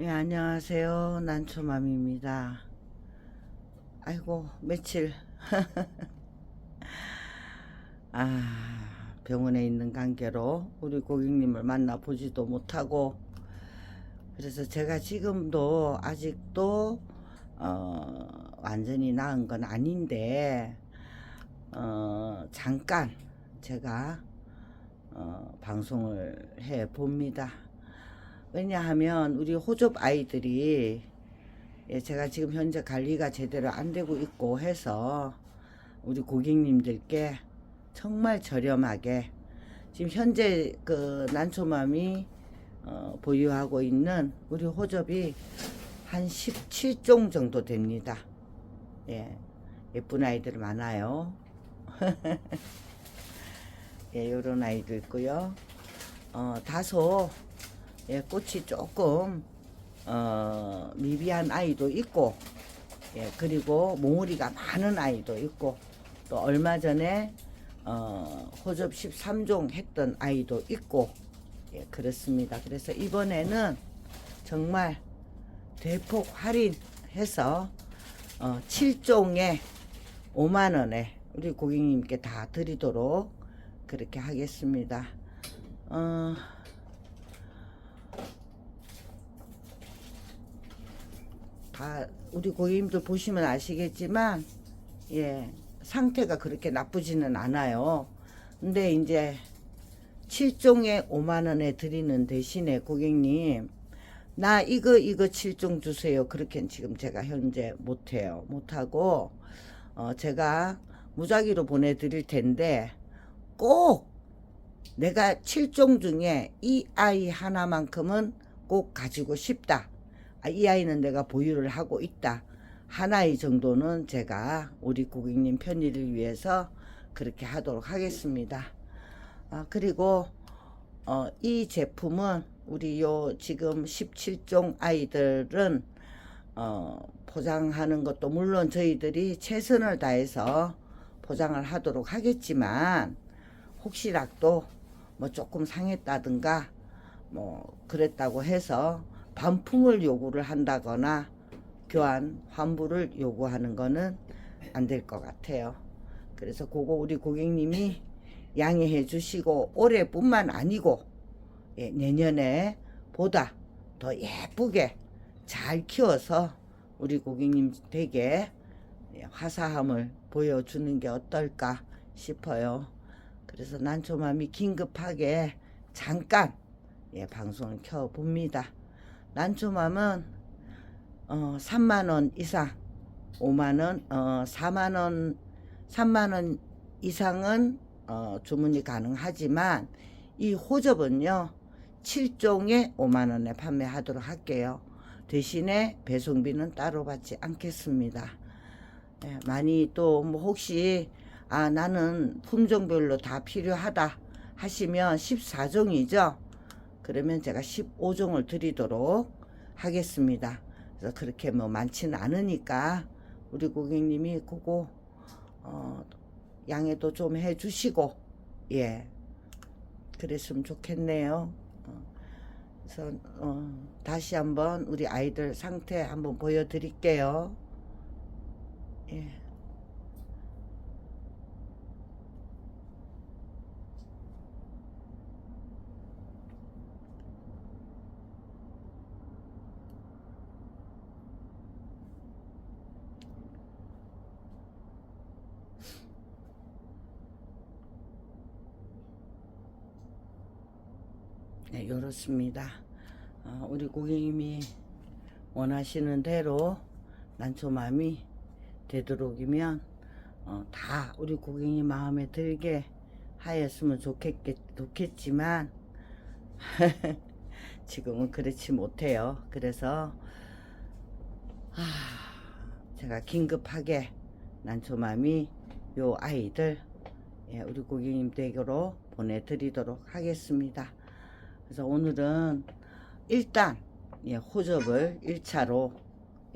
예, 안녕하세요. 난초맘입니다. 아이고, 며칠. 아, 병원에 있는 관계로 우리 고객님을 만나보지도 못하고, 그래서 제가 지금도 아직도, 어, 완전히 나은 건 아닌데, 어, 잠깐 제가, 어, 방송을 해 봅니다. 왜냐하면 우리 호접 아이들이 예, 제가 지금 현재 관리가 제대로 안 되고 있고 해서 우리 고객님들께 정말 저렴하게 지금 현재 그 난초맘이 어, 보유하고 있는 우리 호접이 한 17종 정도 됩니다. 예, 예쁜 아이들 많아요. 예, 요런 아이도 있고요. 어, 다소 예, 꽃이 조금 어, 미비한 아이도 있고 예, 그리고 몽우리가 많은 아이도 있고 또 얼마 전에 어, 호접 13종 했던 아이도 있고 예, 그렇습니다. 그래서 이번에는 정말 대폭 할인해서 어, 7종에 5만 원에 우리 고객님께 다 드리도록 그렇게 하겠습니다. 어, 다 우리 고객님들 보시면 아시겠지만 예 상태가 그렇게 나쁘지는 않아요. 근데 이제 7종에 5만 원에 드리는 대신에 고객님 나 이거 이거 7종 주세요. 그렇게 지금 제가 현재 못해요. 못하고 어 제가 무작위로 보내드릴 텐데 꼭 내가 7종 중에 이 아이 하나만큼은 꼭 가지고 싶다. 아, 이 아이는 내가 보유를 하고 있다. 하나의 정도는 제가 우리 고객님 편의를 위해서 그렇게 하도록 하겠습니다. 아, 그리고 어, 이 제품은 우리 요 지금 17종 아이들은 어, 포장하는 것도 물론 저희들이 최선을 다해서 포장을 하도록 하겠지만 혹시라도 뭐 조금 상했다든가 뭐 그랬다고 해서 반품을 요구를 한다거나 교환 환불을 요구하는 거는 안 될 것 같아요. 그래서 그거 우리 고객님이 양해해 주시고 올해뿐만 아니고 예, 내년에 보다 더 예쁘게 잘 키워서 우리 고객님 댁에 예, 화사함을 보여주는 게 어떨까 싶어요. 그래서 난초맘이 긴급하게 잠깐 예, 방송을 켜 봅니다. 난초맘은 어, 3만 원 이상, 5만 원, 어, 4만 원, 3만 원 이상은 어, 주문이 가능하지만 이 호접은요 7종에 5만 원에 판매하도록 할게요. 대신에 배송비는 따로 받지 않겠습니다. 예, 많이 또 뭐 혹시 아 나는 품종별로 다 필요하다 하시면 14종이죠. 그러면 제가 15종을 드리도록 하겠습니다. 그래서 그렇게 뭐 많지는 않으니까 우리 고객님이 그거 어, 양해도 좀 해주시고 예 그랬으면 좋겠네요. 어, 그래서 어, 다시 한번 우리 아이들 상태 한번 보여드릴게요. 예. 네, 이렇습니다. 어, 우리 고객님이 원하시는 대로 난초맘이 되도록이면 어, 다 우리 고객님 마음에 들게 하였으면 좋겠겠, 좋겠지만 지금은 그렇지 못해요. 그래서 아, 제가 긴급하게 난초맘이 요 아이들 예, 우리 고객님 댁으로 보내드리도록 하겠습니다. 그래서 오늘은 일단 예, 호접을 1차로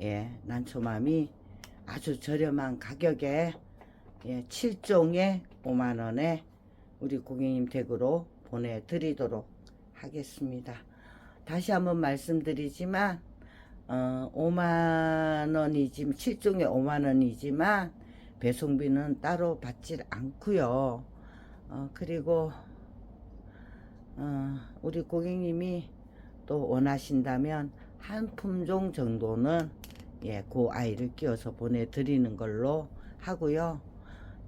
예, 난초맘이 아주 저렴한 가격에 예, 7종에 5만 원에 우리 고객님 댁으로 보내드리도록 하겠습니다. 다시 한번 말씀드리지만 어, 5만 원이지 7종에 5만 원이지만 배송비는 따로 받질 않고요. 어, 그리고 어, 우리 고객님이 또 원하신다면 한 품종 정도는 예, 그 아이를 끼워서 보내드리는 걸로 하고요.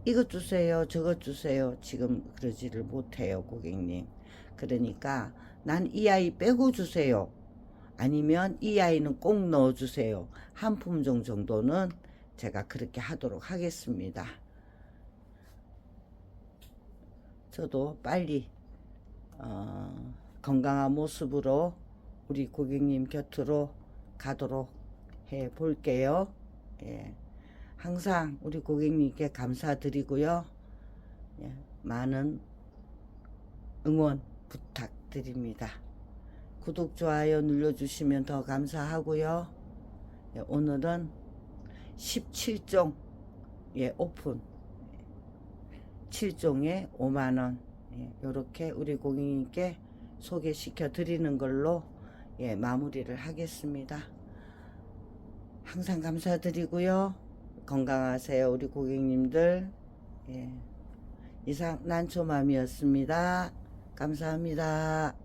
이것 주세요, 저것 주세요. 지금 그러지를 못해요, 고객님. 그러니까 난 이 아이 빼고 주세요. 아니면 이 아이는 꼭 넣어주세요. 한 품종 정도는 제가 그렇게 하도록 하겠습니다. 저도 빨리 어, 건강한 모습으로 우리 고객님 곁으로 가도록 해 볼게요. 예. 항상 우리 고객님께 감사드리고요. 예. 많은 응원 부탁드립니다. 구독, 좋아요 눌러주시면 더 감사하고요. 예, 오늘은 17종 예, 오픈 7종에 5만원 이렇게 우리 고객님께 소개시켜 드리는 걸로 예, 마무리를 하겠습니다. 항상 감사드리고요. 건강하세요, 우리 고객님들. 예. 이상 난초맘이었습니다. 감사합니다.